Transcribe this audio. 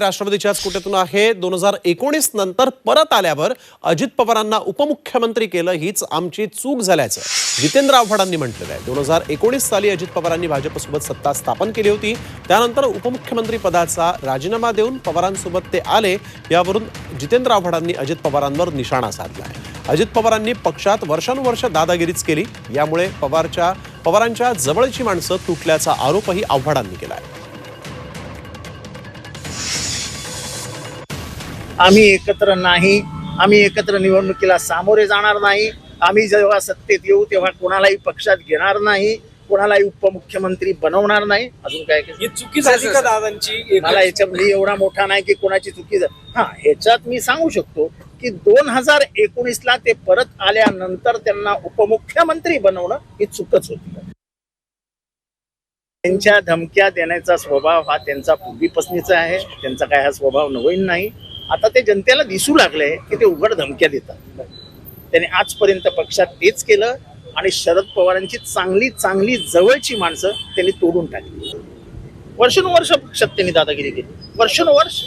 राष्ट्रवादीच्याच कोट्यातून आहे. दोन हजार एकोणीस नंतर परत आल्यावर अजित पवारांना उपमुख्यमंत्री केलं हीच आमची चूक झाल्याचं जितेंद्र आव्हाडांनी म्हटलेलं आहे. दोन हजार एकोणीस साली अजित पवारांनी भाजपसोबत सत्ता स्थापन केली होती. त्यानंतर उपमुख्यमंत्री पदाचा राजीनामा देऊन पवारांसोबत ते आले. यावरून जितेंद्र आव्हाडांनी अजित पवारांवर निशाणा साधला आहे. अजित पवारांनी पक्षात वर्षानुवर्ष दादागिरीच केली. यामुळे पवारच्या पवारांच्या जवळची माणसं तुटल्याचा आरोपही आव्हाडांनी केला आहे. आम्ही एकत्र नाही आम्ही एकत्र निवडणुकीला सामोरे जाणार नाही आम्ही जेव्हा सत्तेत येऊ तेव्हा कोणालाही पक्षात घेणार नाही कोणालाही उपमुख्यमंत्री बनवणार नाही. अजून काय ही चुकी झाली का दादांची? मला याच्यात मी एवढा मोठा नाही की कोणाची चुकी हा ह्याच्यात मी सांगू शकतो की दोन हजार एकोणीस ला ते परत आल्यानंतर त्यांना उपमुख्यमंत्री बनवणं ही चुकच होती. त्यांच्या धमक्या देण्याचा स्वभाव हा त्यांचा पूर्वीपासनीचा आहे. त्यांचा काय हा स्वभाव नवीन नाही. आता ते जनतेला दिसू लागलंय की ते उघड धमक्या देतात. त्यांनी आजपर्यंत पक्षात तेच केलं आणि शरद पवारांची चांगली चांगली जवळची माणसं त्यांनी तोडून टाकली. वर्षानुवर्ष पक्षात त्यांनी दादागिरी केली. वर्षानुवर्ष